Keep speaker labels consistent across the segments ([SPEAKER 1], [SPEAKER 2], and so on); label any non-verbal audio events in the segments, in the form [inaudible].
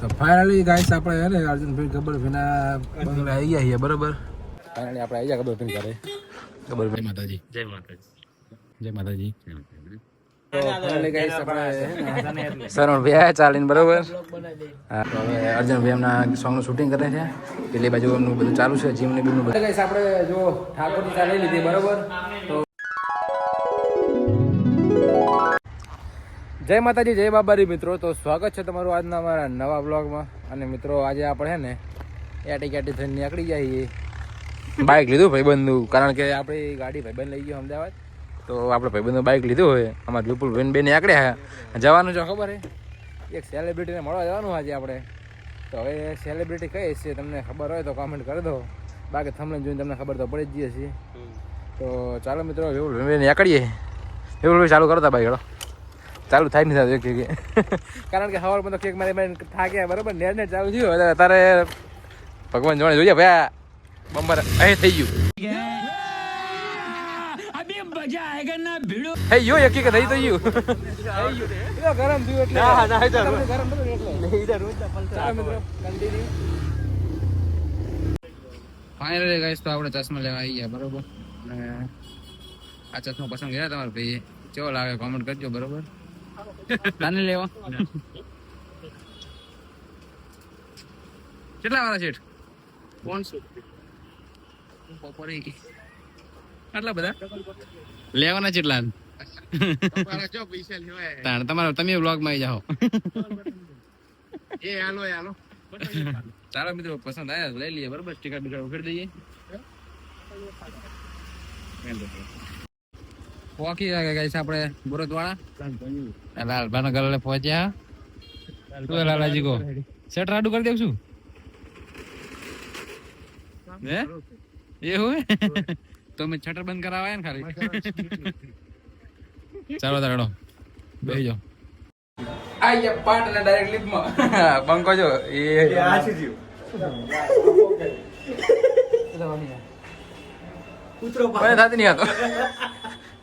[SPEAKER 1] તો finally guys આપણે હે ને અર્જુનભાઈ ગબ્બરભાઈના બંગલે આવી ગયા છીએ બરોબર? ફાઇનલી આપણે આવી ગયા ગબ્બરભાઈ ઘરે. ગબ્બરભાઈ માતાજી.
[SPEAKER 2] જય માતાજી.
[SPEAKER 1] જય માતાજી. શરણભાઈ આયા ચાલીને બરોબર? હા અર્જુન હવે એમના સોંગનું શૂટિંગ કરે છે. પેલી બાજુ એમનું બધું ચાલુ છે જીમ ને બીમનું બધું. ગાઈસ આપણે જો ઠાકોરની ચા લીધી બરોબર? તો જય માતાજી જય બાબારી મિત્રો. તો સ્વાગત છે તમારું આજના અમારા નવા બ્લોગમાં અને મિત્રો આજે આપણે હે ને એટી કેટી થઈને નીકળી જઈએ. બાઇક લીધું ભાઈબંધનું કારણ કે આપણી ગાડી ભાઈબંધ લઈ ગયો અમદાવાદ. તો આપણે ભાઈબંધનું બાઇક લીધું હોય. અમારા વિપુલ બેન બેન નીકળ્યા જવાનું છે ખબર હે? એક સેલિબ્રિટીને મળવા જવાનું આજે આપણે. તો હવે સેલિબ્રિટી કઈ છે તમને ખબર હોય તો કોમેન્ટ કરી દો. બાકી થમને જોઈને તમને ખબર તો પડી જ જઈએ છીએ તો ચાલો મિત્રો વિપુલ બેન નીકળીએ. વિપુલ ભાઈ ચાલુ કરતા બાઈક હેડો. ચાલુ થાય નહીં થતું એક કારણ કે સવારમાં તો કેક મારી મારી થાક્યા બરાબર? નેટ નેટ ચાલુ થયું. તારે ભગવાન જોડે જોઈએ ભાઈ બમ્બર અહીં થઈ ગયું. ચશ્મા લેવા આવી ગયા બરોબર? અને આ ચશ્મા પસંદ કર્યા તમારા ભાઈ કેવો લાગે? કોમેન્ટ કરજો બરોબર? તાને લેવા. કેટલા વાળા છે બપોરે આટલા બધા? લેવાના કેટલા તાણ તમારો તમે બ્લોગમાં આવી જાઓ.
[SPEAKER 2] એ હાલો એ હાલો.
[SPEAKER 1] તારા મિત્રો પસંદ આવ્યા લઈ લઈએ. બરોબર? ટિકિટ બિકટ ઉખેડી દઈએ. પોકી ગઈ છે આપણે બોરત વાળા લાલભાના ગલે પહોંચ્યા. શું લાલાજી કો? સેટ રાડુ કરી દેવું છું? હે? એવું તો મેં શટર બંધ કરાવાય ને ખાલી? ચાલો તારડો બેહી જાઓ. જા પાટ ને ડાયરેક્ટ લિફ્ટમાં બંકો જો એ મને થતી નહીં હતો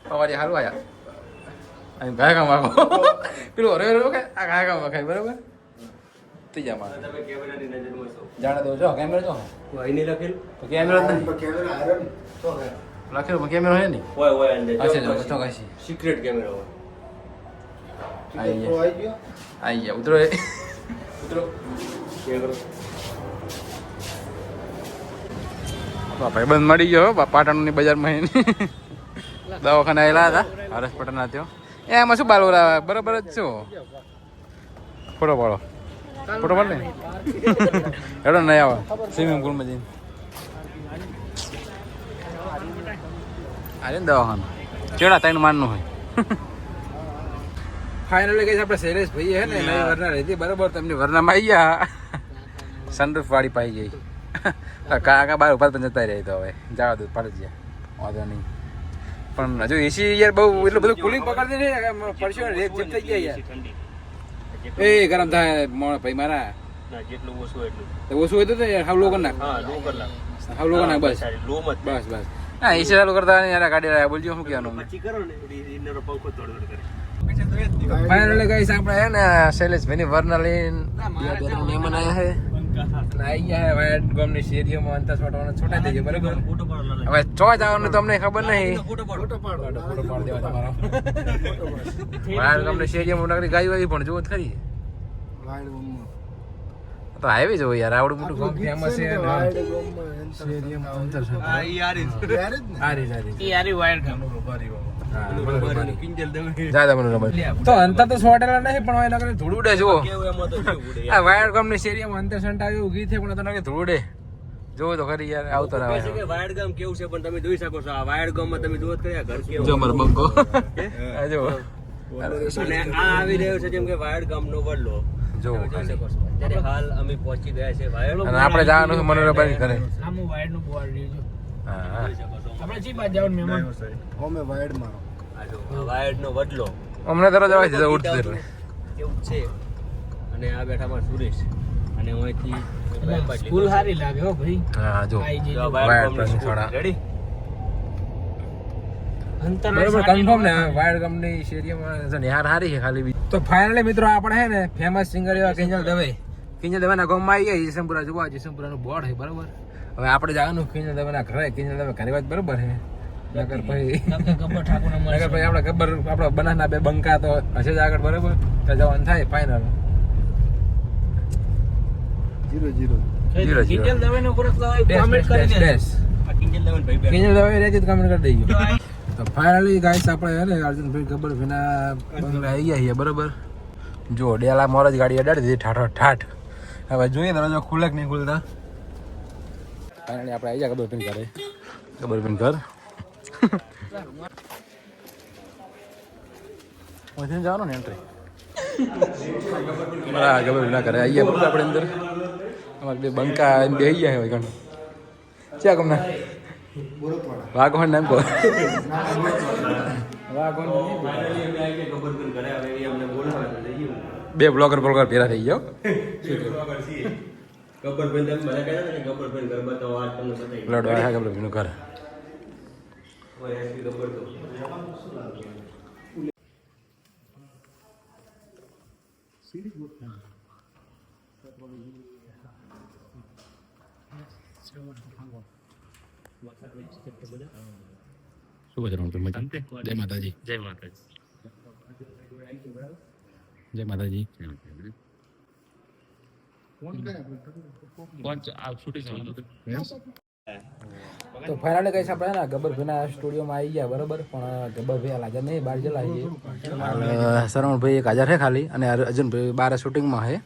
[SPEAKER 1] પવારી સારું આયા? અહીં ગાય કામ આખો પેલું હરે હરે કે? આ ગાય કામ ખાય બરાબર? ત્રીજા જા મારે જાણે દો જો કેમેરો જો. તો કેમેરો જ નથી લખેલું પણ કેમેરો હે નહીં હશે જો તો કાશી
[SPEAKER 2] સિક્રેટ કેમેરા હોય.
[SPEAKER 1] આઈ ગયા. આઈ ગયા. ઉતરો ઉતરો. ભાઈબંધ મળી ગયો પાટણની બજારમાં એને દવાખાને આવેલા હતા હરેશ પટેલના ત્યો. એ એમાં શું બાલોરા બરાબર જ છો ફોટો પાડો. ફોટો પાડ ને. એડો નહીં આવે. સ્વિમિંગ પુલમાં જઈને. ને દવાખાનું. ચેડા ત્રણ માનનું હોય? ફાઇનલી કઈ આપણે શૈલેષ ભાઈ હે ને નવી વરના રહેતી બરાબર તમને વરનામાં આવી ગયા. સનરૂફ વાળી પાઈ ગઈ. કાકા બાર ઉપર પણ જતા રહી તો હવે. જવા દો પડી ગયા વાંધો નહીં. પણ હજુ એસી યાર બહુ એટલું બધું કુલિંગ પકડતી નહીં પડશે રેત જેમ થઈ ગયા યાર. એ ગરમ થાય મોણ ભાઈ મારા.
[SPEAKER 2] જેટલું ઓછું એટલું.
[SPEAKER 1] ઓછું હોય તો યાર હાવ લોકો નાખ.
[SPEAKER 2] હાવ લો
[SPEAKER 1] કરી નાખ બસ.
[SPEAKER 2] લો મત
[SPEAKER 1] બસ બસ. હા એસી ચાલુ કરતા યાર ગાડી રહ્યા બોલજો શું કહેવાનું?
[SPEAKER 2] પછી કરો ને પંખો તોડ કરે.
[SPEAKER 1] ફાઇનલી ગઈસ આપણે હે ને શૈલેષભાઈની વરના લઈને મહેમાન આવ્યા છે આવી હવે ચો જવાનું તમને ખબર નહીં? ગામની શેરીઓમાં નકરી ગાય વાય પણ જોવો જ ખરી. તો હાઈવે જોવો યાર આવડું મોટું ગામ ફેમસ છે ને શેરીઓમાં અંતર છે
[SPEAKER 2] આ યારી
[SPEAKER 1] સારી આ
[SPEAKER 2] યારી વાયર કામ
[SPEAKER 1] જા તો અંતર તો સોટેલા નહીં પણ હોય નકરી ધૂળ ઉડે જુઓ.
[SPEAKER 2] કેવું એમાં તો કેવું ઉડે
[SPEAKER 1] આ વાયર ગામની શેરીઓમાં અંતર સંટાવી ઊભી થઈ પણ તો ધૂળ ઉડે. જોવો તો ખરી યાર આવતો ના
[SPEAKER 2] પછી કે વાયડ ગામ કેવું છે પણ તમે જોઈ શકો છો આ વાયડ ગામમાં તમે જોવો આ ઘર કેવું
[SPEAKER 1] જો મારો બંકો. આ જો
[SPEAKER 2] અને આ આવી રહ્યો છે જેમ કે વાયડ ગામનો વડલો
[SPEAKER 1] જો
[SPEAKER 2] તમે જોઈ શકો છો. હાલ અમે પહોંચી ગયા છે વાયડ
[SPEAKER 1] અને આપણે જવાનું છે મનોરંજન કરે
[SPEAKER 3] નું બોર્ડ આપણે ચી બાજુ જવાનું મહેમાન?
[SPEAKER 2] આ જો આ વાયડ નો વડલો
[SPEAKER 1] અમને તરત જવા દીધા ઉઠતું એટલે
[SPEAKER 2] કેવું છે. અને આ બેઠા માં સુરેશ અને અહીંથી
[SPEAKER 3] સ્કૂલ સારી લાગે હો ભાઈ.
[SPEAKER 1] હા જો.
[SPEAKER 3] આઈ
[SPEAKER 2] વાયડ
[SPEAKER 1] વાયડ પર થોડા.
[SPEAKER 2] રેડી
[SPEAKER 1] બરોબર કન્ફર્મ ને વાયર કંપની શેરીમાં છે ને યાર હારી છે ખાલી બી. તો ફાઇનલી મિત્રો આપણે હે ને ફેમસ સિંગર એવા કિંજલ દવે. કિંજલ દવાના ગામમાં આવી ગયા જસમપુરા જોવા જસમપુરાનું બોર્ડ છે બરોબર? હવે આપણે જવાનું કિંજલ દવાના ઘરે કિંજલ દવે ઘરે વાત બરોબર છે. નગર ભાઈ
[SPEAKER 3] ગબ્બર ઠાકોરને મળે
[SPEAKER 1] નગર પછી આપણે ગબ્બર આપણા બનાસના બે બંકા તો હશે જ આગળ બરોબર? તો જવાનું થાય ફાઇનલ
[SPEAKER 4] જીરો જીરો.
[SPEAKER 3] કિંજલ કરી
[SPEAKER 2] ભાઈ
[SPEAKER 1] દવા રેજી કમેન્ટ કરી તો ફાઇનલી ગાઈસ આપણે હે ને અર્જુનભાઈ ગબ્બર ભાઈના બંગલા આવી ગયા છીએ બરોબર? જો ડેલા મોર જ ગાડી અડાડી દીધી ઠાઠો ઠાઠ. હવે જોઈએ દરવાજો ખુલે કે નહીં ખુલતા? ફાઇનલી આપણે આવી ગયા ગબ્બર ભાઈ ઘરે. ગબ્બર ભાઈ ઘર. વધીને જવાનું ને [laughs] એન્ટ્રી બરાબર ગબ્બર ભાઈના કરે. આવી ગયા આપણે અંદર. અમારે બે બંકા એમ બે અહીંયા ગયા હોય ઘણું. ચા ગમના? વાઘોણ નામ કહો. બે બ્લોગર બ્લોગર ભેરા થઈ ગયો
[SPEAKER 2] ગબ્બરભાઈ તમે મને કહેતા હતા ને ઘર બતાવો આ તમને બતાવી
[SPEAKER 1] લડવા આવ્યા ગબ્બરનું ઘર.
[SPEAKER 2] એસપી ગબ્બર તો
[SPEAKER 1] શું બચવાનું જય માતાજી
[SPEAKER 2] જય માતાજી
[SPEAKER 1] જય માતાજી તો ફાઇનલી કઈ આપણે ને ગબ્બરભાઈના સ્ટુડિયોમાં આવી ગયા બરોબર? પણ ગબ્બરભાઈ હાલ હાજર નહીં બહાર જલા છીએ શરવણભાઈ એક હાજર છે ખાલી અને અર્જુનભાઈ બાર શૂટિંગમાં છે.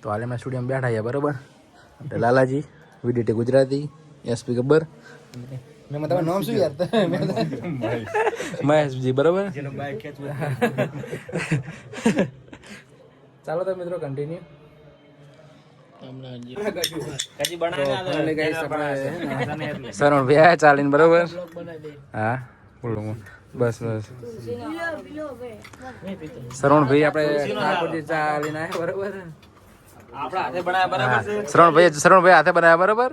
[SPEAKER 1] તો હાલ એમના સ્ટુડિયોમાં બેઠા છે બરોબર? એટલે લાલાજી વીડીટી ગુજરાતી એસપી ગબ્બર. મેં તમારું નામ શું યાર મહેશજી બરોબર?
[SPEAKER 2] જેનો બાઈક ખેંચવું [laughs]
[SPEAKER 1] ચાલો તો મિત્રો કન્ટિન્યુ શરણ ભાઈ [laughs] ચાલીને બરોબર? હા બોલું બસ બસ. સરણ ભાઈ આપણે ચાલીને આવ્યા બરોબર?
[SPEAKER 2] આપણા હાથે બનાવ્યા બરાબર છે?
[SPEAKER 1] ભાઈ શ્રવણ ભાઈ હાથે બનાવ્યા બરોબર?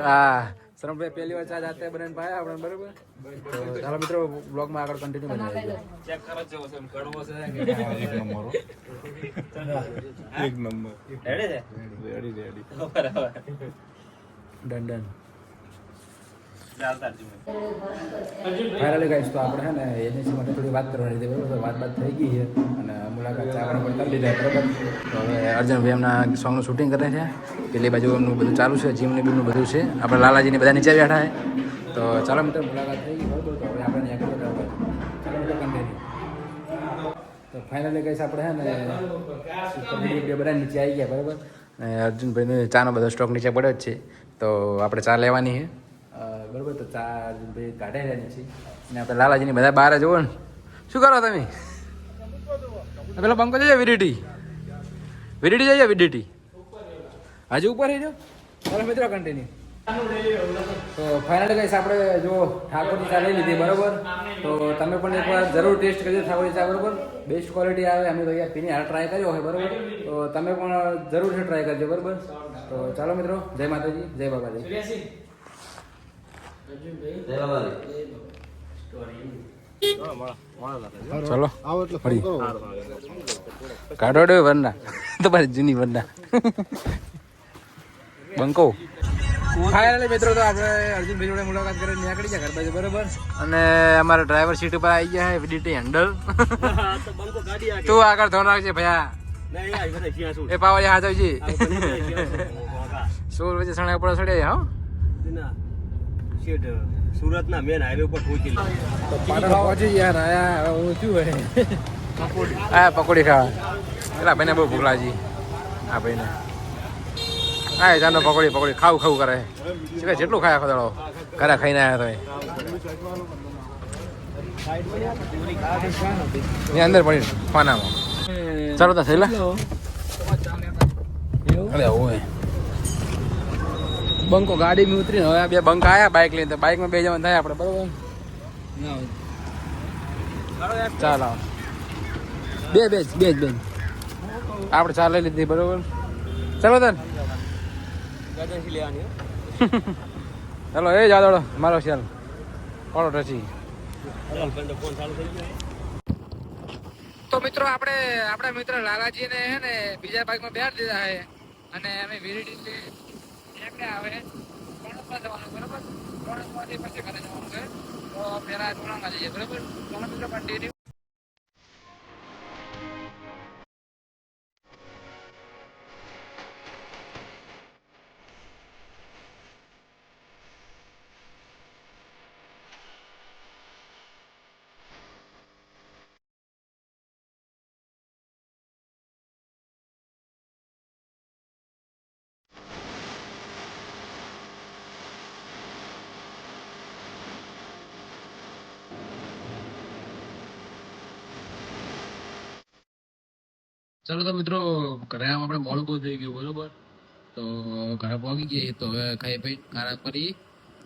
[SPEAKER 1] હા. શરણ ભાઈ પહેલી વાર ચા જાતે બનાવીને ભાઈ આપણે બરોબર? ચાલો મિત્રો બ્લોગમાં આગળ કન્ટિન્યુ બનાવી
[SPEAKER 2] ચેક કરો છો એમ કડવો છે.
[SPEAKER 4] એક નંબર.
[SPEAKER 2] રેડી છે?
[SPEAKER 4] રેડી રેડી
[SPEAKER 2] બરાબર.
[SPEAKER 1] ડન ડન ફાઇનલી ગાઈસ તો આપણે હે ને એજન્સી માટે થોડી વાત કરવાની હતી, બરોબર? વાત વાત થઈ ગઈ છે અને મુલાકાત ચા પણ કરી લીધા બરોબર? તો હવે અર્જુનભાઈ એમના સોંગનું શૂટિંગ કરે છે, પેલી બાજુ એમનું બધું ચાલુ છે જીમની બીમનું બધું છે. આપણે લાલાજીને બધા નીચે બેઠા છે. તો ચાલો મિત્રો, મુલાકાત થઈ ગઈ, બરોબર? તો હવે આપણે આગળ. ચાલો મિત્રો તો ફાઇનલી કહીશ આપણે હે ને બધા નીચે આવી ગયા, બરાબર? અને અર્જુનભાઈનો ચાનો બધો સ્ટોક નીચે પડ્યો જ છે. તો આપણે ચા લેવાની છે. બરાબર? તો ચાર ભાઈ કાઢે રહ્યા નીચે અને આપણે લાલાજીની બધા બહાર જુઓ ને. શું કરો તમે? પેલો બંકો જઈએ, વિડીટી? વિડીટી જઈએ, વિડીટી? હજુ ઉપર રહી જાઓ. ચાલો મિત્રો કન્ટિન્યુ તો ફાઇનલી કહીશ આપણે જો ઠાકોરની ચા લઈ લીધી, બરોબર? તો તમે પણ એકવાર જરૂર ટેસ્ટ કરજો ઠાકોરની ચા, બરોબર? બેસ્ટ ક્વોલિટી આવે, અમે તો અહીંયા પીને હાલ ટ્રાય કર્યો હોય, બરોબર? તો તમે પણ જરૂર છે ટ્રાય કરજો, બરોબર? તો ચાલો મિત્રો, જય માતાજી, જય બાબાજી. ચલો. કાઢો વરના તમારી જૂની વરના બંકો. ફાઇનલી મિત્રો તો આપણે અર્જુનભાઈ જોડે મુલાકાત કરીને નીકળી ગયા ઘર બાજુ બરોબર? અને અમારા ડ્રાઈવર સીટ ઉપર આવી ગયા છે વીડીટી હેન્ડલ
[SPEAKER 2] તો
[SPEAKER 1] આગળ ધોન રાખજે ભયા. એ પાવજે હાથવજી
[SPEAKER 2] આ
[SPEAKER 1] સોળ વચ્ચે સણા પડે સડે હા.
[SPEAKER 2] શેઠ સુરતના મેન હાઈવે ઉપર પહોંચી
[SPEAKER 1] પાટણ પહોંચી યાર આયા હું શું હોય? આ પકોડી ખાવા. પેલા ભાઈને બહુ ભૂખ લાગી. આ ભાઈને. હા ચાલો પકોડી પકોડી. ખાવું ખાવું કરે. છે જેટલું ખાય આખો દાડો. ઘરે ખાઈને આવ્યા તો એ અંદર પડી પાનામાં ચાલો તો થયેલા. અરે હોય. બંકો ગાડીમાં ઉતરીને હવે બે બંક આયા બાઇક લઈને. તો બાઇકમાં બે જવાનું થાય આપણે બરોબર? ચાલો બે બે બે જ બે જ. આપણે ચાલે લીધી બરોબર? ચાલો તન. [laughs] ચાલો એ જાદોડો મારો ચાલ કોળો ટચી.
[SPEAKER 2] ફોન ચાલુ થઈ ગયો.
[SPEAKER 1] તો મિત્રો આપણે આપણા મિત્ર લાલાજીને હે ને બીજા બાઇકમાં બેહાડી દીધા છે. અને અમે વિરીડીથી નીકળ્યા હવે કોણસમાં જવાનું બરાબર? કોણસમાંથી પછી ઘરે જવાનું છે. તો પહેલા ચોણામાં જઈએ, બરાબર? મિત્રો કન્ટિન્યુ ચલો તો મિત્રો ઘરે આમ આપણે મોડું થઈ ગયું, બરોબર? તો ઘરે પહોંચી ગઈ તો હવે ખાઈ પી, આરામ કરી.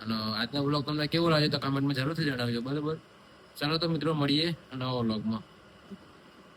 [SPEAKER 1] અને આજનો બ્લોગ તમને કેવો લાગ્યો તો કમેન્ટમાં જરૂરથી જણાવજો, બરોબર? ચાલો તો મિત્રો, મળીએ નવા બ્લોગમાં